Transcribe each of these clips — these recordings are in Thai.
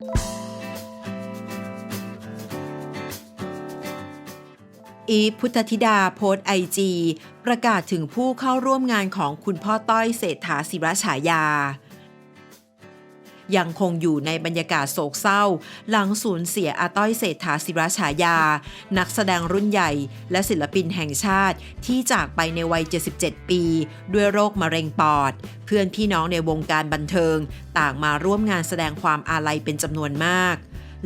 อีพุทธธิดาโพสไอจีประกาศถึงผู้เข้าร่วมงานของคุณพ่อต้อยเศรษฐาศิรฉายา ยังคงอยู่ในบรรยากาศโศกเศร้า หลังสูญเสียอาต้อยเศรษฐาศิราฉายา นักแสดงรุ่นใหญ่ และศิลปินแห่งชาติที่จากไปในวัย 77 ปี ด้วยโรคมะเร็งปอด เพื่อนพี่น้องในวงการบันเทิง ต่างมาร่วมงานแสดงความอาลัยเป็นจำนวนมาก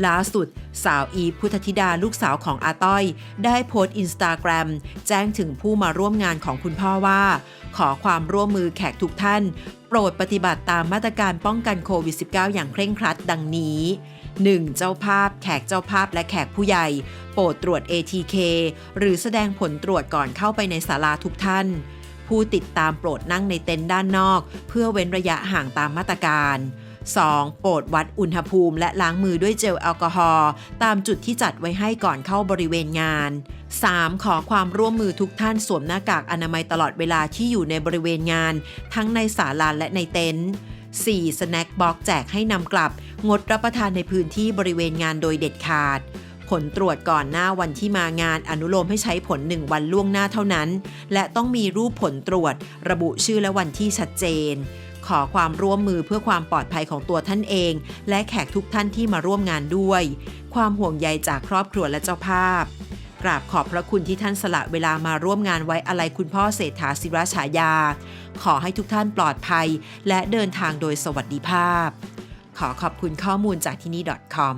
ล่าสุด สาวอีพุทธธิดาลูกสาวของอาต้อย ได้โพสต์อินสตาแกรมแจ้งถึงผู้มาร่วมงานของคุณพ่อว่า ขอความร่วมมือแขกทุกท่าน โปรดปฏิบัติตามมาตรการป้องกันโควิด -19 อย่างเคร่งครัดดังนี้ 1. เจ้าภาพ แขกเจ้าภาพและแขกผู้ใหญ่ โปรดตรวจ ATK หรือแสดงผลตรวจก่อนเข้าไปในศาลาทุกท่าน ผู้ติดตามโปรดนั่งในเต็นท์ด้านนอก เพื่อเว้นระยะห่างตามมาตรการ 2. โปรดวัดอุณหภูมิและล้างมือด้วยเจลแอลกอฮอล์ตามจุดที่จัดไว้ให้ก่อนเข้าบริเวณงาน 3. ขอความร่วมมือทุกท่านสวมหน้ากากอนามัยตลอดเวลาที่อยู่ในบริเวณงาน ทั้งในศาลาและในเต็นท์ 4. สแน็คบ็อกแจกให้นำกลับ งดรับประทานในพื้นที่บริเวณงานโดยเด็ดขาด ผลตรวจก่อนหน้าวันที่มางานอนุโลมให้ใช้ผล 1 วันล่วงหน้าเท่านั้น และต้องมีรูปผลตรวจ ระบุชื่อและวันที่ชัดเจน ขอความร่วมมือเพื่อความปลอดภัยของตัวท่านเอง และแขกทุกท่านที่มาร่วมงานด้วย ความห่วงใยจากครอบครัวและเจ้าภาพ กราบขอบพระคุณที่ท่านสละเวลามาร่วมงานไว้อะไรคุณพ่อเศรษฐาศิรฉายา ขอให้ทุกท่านปลอดภัย และเดินทางโดยสวัสดิภาพ ขอขอบคุณข้อมูลจากที่นี่ .com